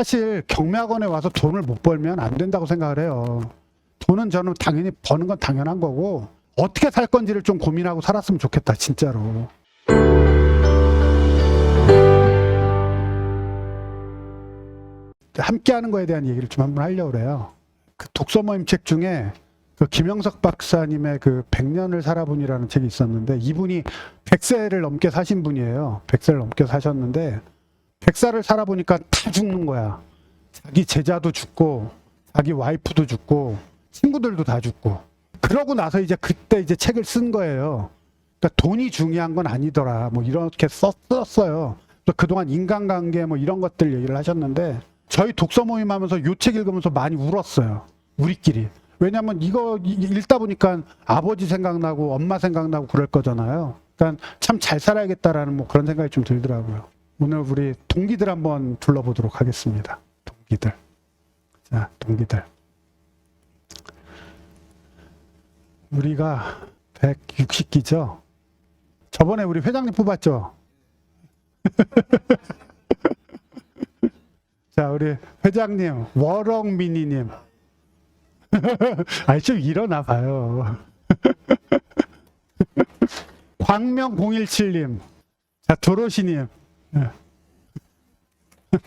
사실 경매학원에 와서 돈을 못 벌면 안 된다고 생각을 해요. 돈은 저는 당연히 버는 건 당연한 거고 어떻게 살 건지를 좀 고민하고 살았으면 좋겠다 진짜로. 함께하는 거에 대한 얘기를 좀 한번 하려고 그래요. 그 독서 모임 책 중에 그 김영석 박사님의 그 100년을 살아본이라는 책이 있었는데 이분이 100세를 넘게 사신 분이에요. 100세를 넘게 사셨는데 100살을 살아보니까 다 죽는 거야. 자기 제자도 죽고 자기 와이프도 죽고 친구들도 다 죽고 그러고 나서 이제 그때 이제 책을 쓴 거예요. 그러니까 돈이 중요한 건 아니더라. 뭐 이렇게 썼었어요. 또 그동안 인간관계 뭐 이런 것들 얘기를 하셨는데 저희 독서 모임 하면서 요 책 읽으면서 많이 울었어요. 우리끼리. 왜냐면 이거 이- 읽다 보니까 아버지 생각나고 엄마 생각나고 그럴 거잖아요. 그러니까 참 잘 살아야겠다라는 뭐 그런 생각이 좀 들더라고요. 오늘 우리 동기들 한번 불러보도록 하겠습니다. 동기들. 자, 동기들. 우리가 160기죠? 저번에 우리 회장님 뽑았죠? 자, 우리 회장님, 워럭미니님. 아니, 좀 일어나 봐요. 광명017님. 자, 도로시님. 예.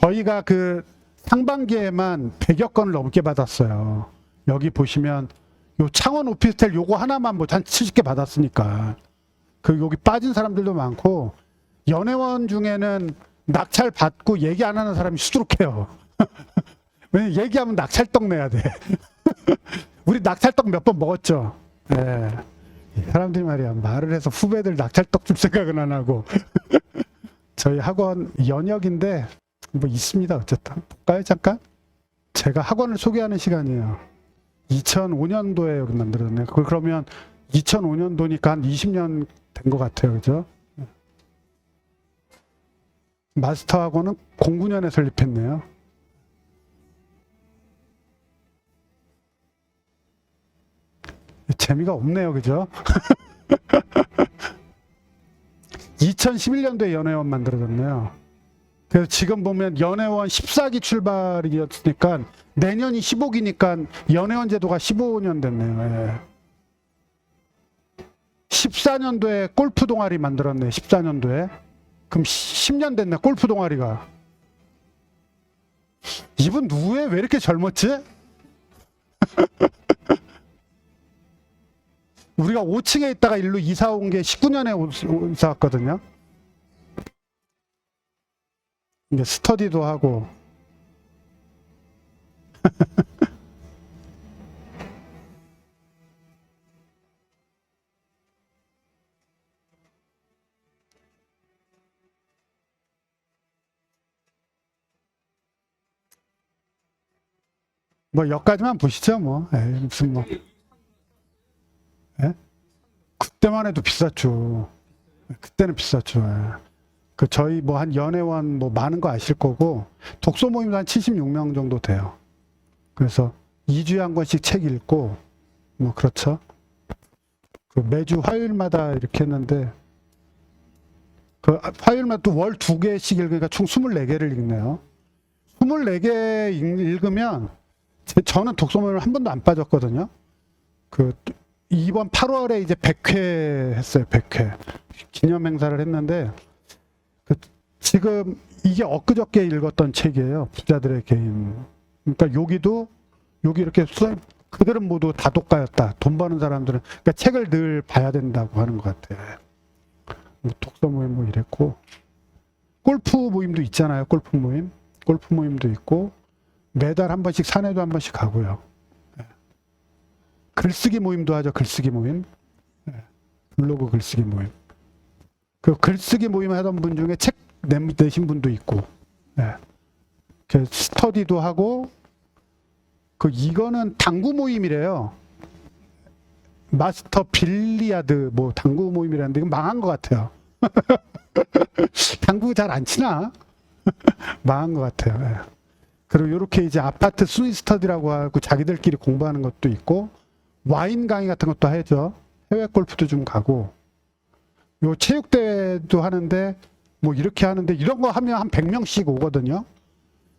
저희가 그 상반기에만 100여 건을 넘게 받았어요. 여기 보시면 요 창원 오피스텔 요거 하나만 뭐한 70개 받았으니까. 그 여기 빠진 사람들도 많고 연애원 중에는 낙찰 받고 얘기 안 하는 사람이 수두룩해요. 왜냐 얘기하면 낙찰떡 내야 돼. 우리 낙찰떡 몇 번 먹었죠. 예. 이 사람들이 말이야 말을 해서 후배들 낙찰떡 줄 생각은 안 하고. 저희 학원 연역인데 뭐 있습니다 어쨌든. 볼까요 잠깐? 제가 학원을 소개하는 시간이에요. 2005년도에 여기 만들었네요. 그- 그러면 2005년도니까 한 20년 된 것 같아요 그죠? 마스터 학원은 09년에 설립했네요 재미가 없네요 그죠 2011년도에 연애원 만들어졌네요 그래서 지금 보면 연애원 14기 출발이었으니까 내년이 15기니까 연애원 제도가 15년 됐네요. 예. 14년도에 골프 동아리 만들었네. 14년도에. 그럼 10년 됐네. 골프 동아리가. 이분 누구예요? 왜 이렇게 젊었지? 우리가 5층에 있다가 일로 이사 온 게 19년에 이사 왔거든요. 이제 스터디도 하고 뭐 여기까지만 보시죠 뭐 에이, 무슨 뭐 예? 그때만 해도 비쌌죠 그때는 비쌌죠 예. 그 저희 뭐 한 연애원 뭐 많은 거 아실 거고 독서 모임도 한 76명 정도 돼요. 그래서 2주에 한 권씩 책 읽고 뭐 그렇죠. 그 매주 화요일마다 이렇게 했는데 그 화요일마다 또 월 두 개씩 읽으니까 총 24개를 읽네요. 24개 읽- 읽으면 제- 저는 독서 모임을 한 번도 안 빠졌거든요. 그 이번 8월에 이제 100회 했어요. 100회. 기념 행사를 했는데 그 지금 이게 엊그저께 읽었던 책이에요. 부자들의 개인. 그러니까 여기도 여기 이렇게 써 그들은 모두 다독가였다. 돈 버는 사람들은 그러니까 책을 늘 봐야 된다고 하는 것 같아요. 뭐 독서 모임 뭐 이랬고 골프 모임도 있잖아요. 골프 모임, 골프 모임도 있고 매달 한 번씩 산에도 한 번씩 가고요. 예. 글쓰기 모임도 하죠. 글쓰기 모임, 예. 블로그 글쓰기 모임. 그 글쓰기 모임 하던 분 중에 책 내- 내신 분도 있고, 예. 그 스터디도 하고, 그 이거는 당구 모임이래요. 마스터 빌리아드 뭐 당구 모임이라는데 이건 망한 것 같아요. 당구 잘 안 치나? 망한 것 같아요. 예. 그리고 이렇게 이제 아파트 스위 스터디라고 하고 자기들끼리 공부하는 것도 있고 와인 강의 같은 것도 하죠. 해외 골프도 좀 가고 요 체육대회도 하는데 뭐 이렇게 하는데 이런 거 하면 한 100명씩 오거든요.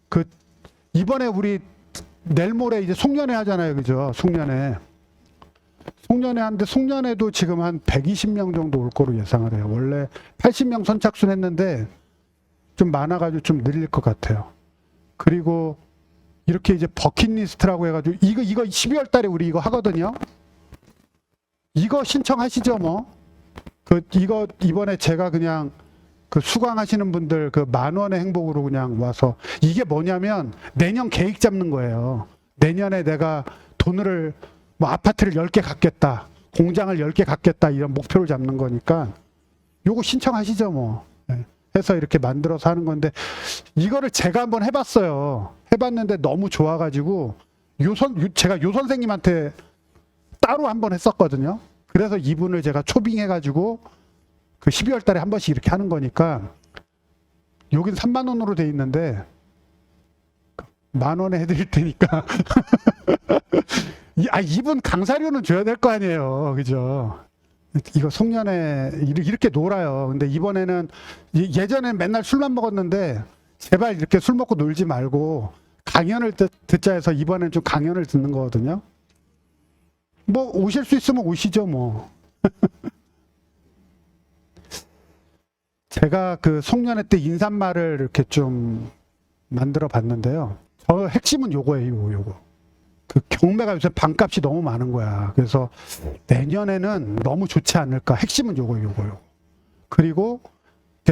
그 이번에 우리 내일 모레 이제 송년회 하잖아요. 그죠? 송년회. 송년회 하는데 송년회도 지금 한 120명 정도 올 거로 예상을 해요. 원래 80명 선착순 했는데 좀 많아가지고 좀 늘릴 것 같아요. 그리고 이렇게 이제 버킷리스트라고 해가지고 이거 이거 12월 달에 우리 이거 하거든요. 이거 신청하시죠 뭐. 그 이거 이번에 제가 그냥 그 수강하시는 분들 그 만 원의 행복으로 그냥 와서 이게 뭐냐면 내년 계획 잡는 거예요. 내년에 내가 돈을 뭐 아파트를 10개 갖겠다. 공장을 10개 갖겠다. 이런 목표를 잡는 거니까 요거 신청하시죠 뭐. 예. 해서 이렇게 만들어서 하는 건데 이거를 제가 한번 해봤어요. 해봤는데 너무 좋아가지고 요선 요- 제가 요 선생님한테 따로 한번 했었거든요. 그래서 이분을 제가 초빙해가지고 그 12월 달에 한 번씩 이렇게 하는 거니까 여긴 3만 원으로 돼 있는데 만 원에 해드릴 테니까 이- 아 이분 강사료는 줘야 될 거 아니에요, 그죠? 이거 송년회 이렇게 놀아요. 근데 이번에는 이- 예전엔 맨날 술만 먹었는데 제발 이렇게 술 먹고 놀지 말고 강연을 듣, 듣자 해서 이번엔 좀 강연을 듣는 거거든요. 뭐 오실 수 있으면 오시죠 뭐. 제가 그 송년회 때 인사말을 이렇게 좀 만들어 봤는데요. 저 핵심은 요거예요, 요거, 요거. 그 경매가 요새 반값이 너무 많은 거야. 그래서 내년에는 너무 좋지 않을까. 핵심은 요거, 요거, 요거. 그리고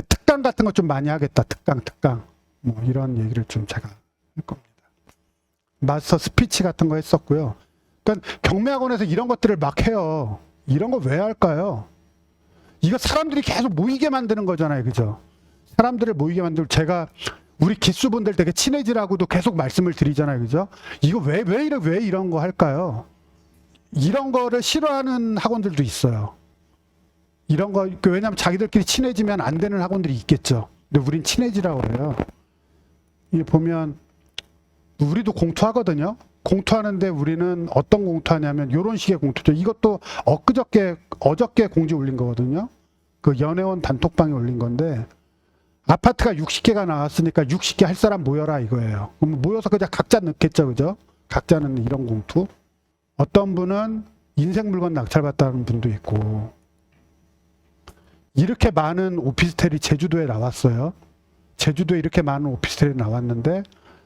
특강 같은 거 좀 많이 하겠다. 특강, 특강. 뭐 이런 얘기를 좀 제가 할 겁니다. 마스터 스피치 같은 거 했었고요. 그러니까 경매학원에서 이런 것들을 막 해요. 이런 거 왜 할까요? 이거 사람들이 계속 모이게 만드는 거잖아요. 그죠? 사람들을 모이게 만들고 제가 우리 기수분들 되게 친해지라고도 계속 말씀을 드리잖아요. 그죠? 이거 왜, 왜, 이래, 왜 이런 거 할까요? 이런 거를 싫어하는 학원들도 있어요. 이런 거, 그 왜냐면 자기들끼리 친해지면 안 되는 학원들이 있겠죠. 근데 우린 친해지라고 그래요. 이 보면, 우리도 공투하거든요. 공투하는데 우리는 어떤 공투하냐면 이런 식의 공투죠. 이것도 엊그저께 어저께 공지 올린 거거든요. 그 연애원 단톡방에 올린 건데 아파트가 60개가 나왔으니까 60개 할 사람 모여라 이거예요. 그럼 모여서 그냥 각자 넣겠죠, 그죠? 각자는 이런 공투. 어떤 분은 인생 물건 낙찰받다는 분도 있고 이렇게 많은 오피스텔이 제주도에 나왔어요. 제주도에 이렇게 많은 오피스텔이 나왔는데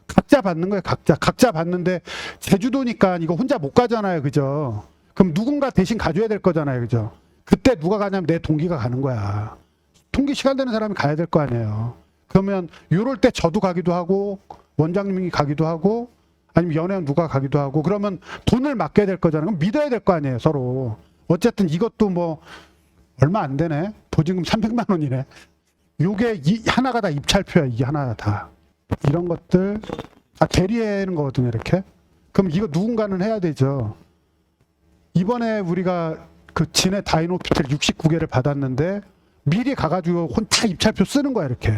각자 받는 거예요, 각자. 각자 받는데 제주도니까 이거 혼자 못 가잖아요, 그죠? 그럼 누군가 대신 가줘야 될 거잖아요, 그죠? 그때 누가 가냐면 내 동기가 가는 거야. 통기 시간 되는 사람이 가야 될 거 아니에요. 그러면 요럴 때 저도 가기도 하고 원장님이 가기도 하고 아니면 연예원 누가 가기도 하고 그러면 돈을 맡겨야 될 거잖아요. 그럼 믿어야 될 거 아니에요, 서로. 어쨌든 이것도 뭐 얼마 안 되네. 보증금 300만 원이네. 요게 이 하나가 다 입찰표야, 이게 하나 다. 이런 것들 다 대리하는 거거든요, 이렇게. 그럼 이거 누군가는 해야 되죠. 이번에 우리가 그 진해 다이노피텔 69개를 받았는데 미리 가가지고 혼 다 입찰표 쓰는 거야, 이렇게.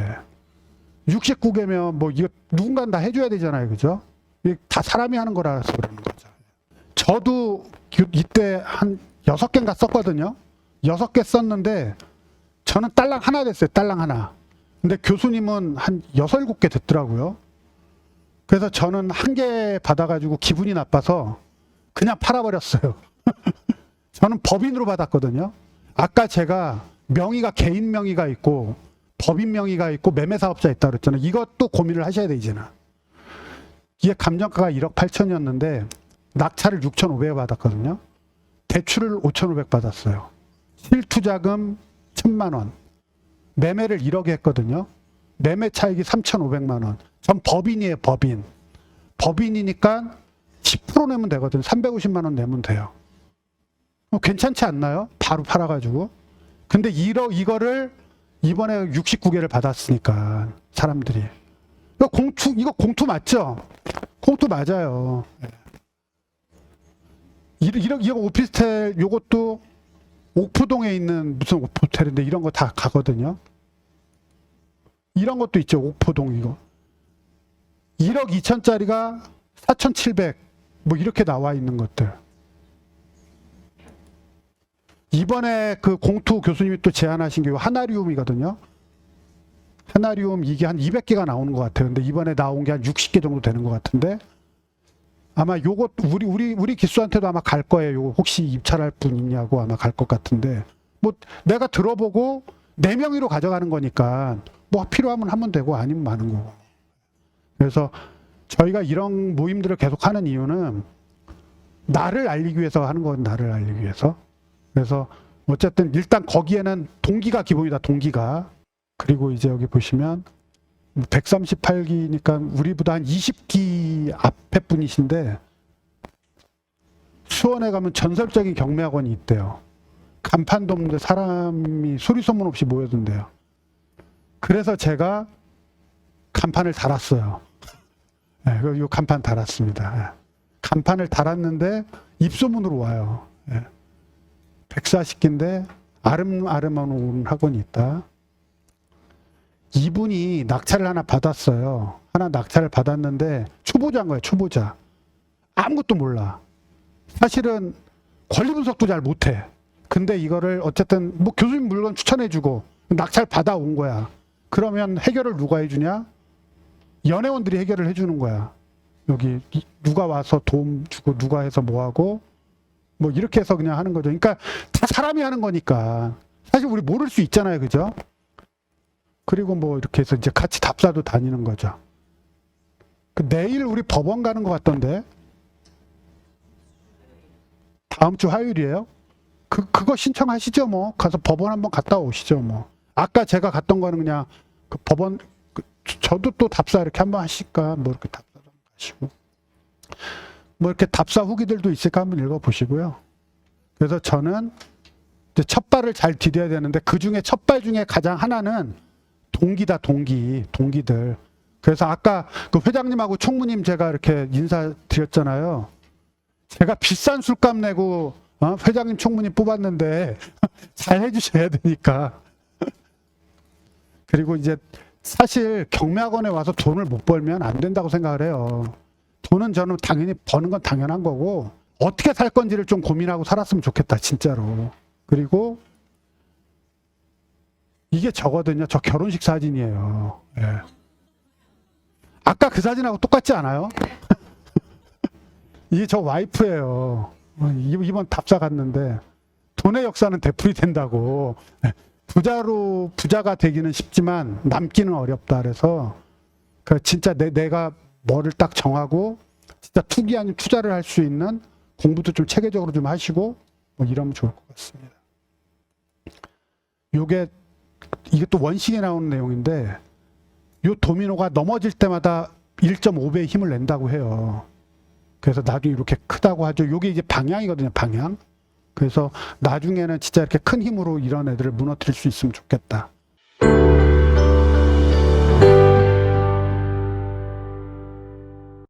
69개면 뭐 이거 누군가는 다 해줘야 되잖아요, 그죠? 다 사람이 하는 거라서 그러는 거죠. 저도 그- 이때 한 여섯 개인가 썼거든요. 여섯 개 썼는데 저는 딸랑 하나 됐어요, 딸랑 하나. 근데 교수님은 한 여섯 일곱 개 됐더라고요. 그래서 저는 한 개 받아가지고 기분이 나빠서 그냥 팔아버렸어요. 저는 법인으로 받았거든요. 아까 제가 명의가 개인 명의가 있고 법인 명의가 있고 매매 사업자 있다 그랬잖아요. 이것도 고민을 하셔야 돼 이제는. 이게 감정가가 1억 8천이었는데 낙찰을 6,500에 받았거든요. 대출을 5,500 받았어요. 실투자금 1,000만 원. 매매를 1억에 했거든요. 매매 차익이 3,500만 원. 전 법인이에요, 법인. 법인이니까 10% 내면 되거든요. 350만 원 내면 돼요. 어, 괜찮지 않나요? 바로 팔아가지고. 근데 1억 이거를 이번에 69개를 받았으니까 사람들이. 이거 공투 이거 공투 맞죠? 공투 맞아요. 예. 이러- 이러 이거 오피스텔 요것도 옥포동에 있는 무슨 오피스텔인데 이런 거 다 가거든요. 이런 것도 있죠. 옥포동 이거. 1억 2천짜리가 4,700 뭐 이렇게 나와 있는 것들. 이번에 그 공투 교수님이 또 제안하신 게 하나리움이거든요. 하나리움 이게 한 200개가 나오는 것 같아요. 근데 이번에 나온 게 한 60개 정도 되는 것 같은데 아마 요것 우리 우리 우리 기수한테도 아마 갈 거예요. 요거 혹시 입찰할 분 있냐고 아마 갈 것 같은데 뭐 내가 들어보고 네 명의로 가져가는 거니까 뭐 필요하면 하면 되고 아니면 마는 거고. 그래서 저희가 이런 모임들을 계속 하는 이유는 나를 알리기 위해서 하는 건 나를 알리기 위해서. 그래서 어쨌든 일단 거기에는 동기가 기본이다. 동기가. 그리고 이제 여기 보시면 138기니까 우리보다 한 20기 앞에 분이신데 수원에 가면 전설적인 경매학원이 있대요. 간판도 없는데 사람이 소리 소문 없이 모여든대요. 그래서 제가 간판을 달았어요. 네, 이 간판 달았습니다. 예. 간판을 달았는데 입소문으로 와요. 예. 140기인데 아름아름한 학원이 있다. 이분이 낙찰을 하나 받았어요. 하나 낙찰을 받았는데 초보자인 거예요. 초보자. 아무것도 몰라. 사실은 권리 분석도 잘 못해. 근데 이거를 어쨌든 뭐 교수님 물건 추천해주고 낙찰 받아온 거야. 그러면 해결을 누가 해주냐? 연회원들이 해결을 해주는 거야. 여기 이- 누가 와서 도움 주고 누가 해서 뭐 하고 뭐 이렇게 해서 그냥 하는 거죠. 그러니까 다 사람이 하는 거니까 사실 우리 모를 수 있잖아요, 그죠? 그리고 뭐 이렇게 해서 이제 같이 답사도 다니는 거죠. 그 내일 우리 법원 가는 것 같던데 다음 주 화요일이에요. 그 그거 신청하시죠, 뭐 가서 법원 한번 갔다 오시죠, 뭐. 아까 제가 갔던 거는 그냥 그 법원 그 저- 저도 또 답사 이렇게 한번 하실까 뭐 이렇게 답사 한번 하시고 뭐 이렇게 답사 후기들도 있을까 한번 읽어 보시고요. 그래서 저는 첫 발을 잘 디뎌야 되는데 그 중에 첫 발 중에 가장 하나는 동기다 동기 동기들. 그래서 아까 그 회장님하고 총무님 제가 이렇게 인사드렸잖아요. 제가 비싼 술값 내고 어? 회장님 총무님 뽑았는데 잘 해주셔야 되니까. 그리고 이제 사실 경매학원에 와서 돈을 못 벌면 안 된다고 생각을 해요. 돈은 저는 당연히 버는 건 당연한 거고 어떻게 살 건지를 좀 고민하고 살았으면 좋겠다 진짜로. 그리고 이게 저거든요. 저 결혼식 사진이에요. 예. 아까 그 사진하고 똑같지 않아요? 이게 저 와이프예요. 어, 이- 이번 답사 갔는데 돈의 역사는 되풀이 된다고. 예. 부자로 부자가 되기는 쉽지만 남기는 어렵다 그래서 그 진짜 내, 내가 뭐를 딱 정하고 진짜 투기 아닌 투자를 할 수 있는 공부도 좀 체계적으로 좀 하시고 뭐 이러면 좋을 것 같습니다. 요게 이게 또 원식에 나오는 내용인데 요 도미노가 넘어질 때마다 1.5배의 힘을 낸다고 해요. 그래서 나중에 이렇게 크다고 하죠. 요게 이제 방향이거든요, 방향. 그래서 나중에는 진짜 이렇게 큰 힘으로 이런 애들을 무너뜨릴 수 있으면 좋겠다.